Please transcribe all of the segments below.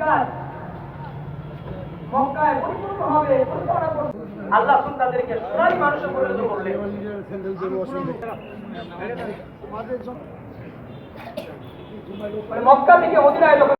কাজ মক্কায় পরিপূর্ণ হবে পরিচালনা করবে আল্লাহ তাদেরকে সোনালী মানুষে পরিণত করলেন মক্কা থেকে মদিনায় যখন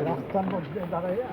রাস্তার মধ্যে দাঁড়াইয়া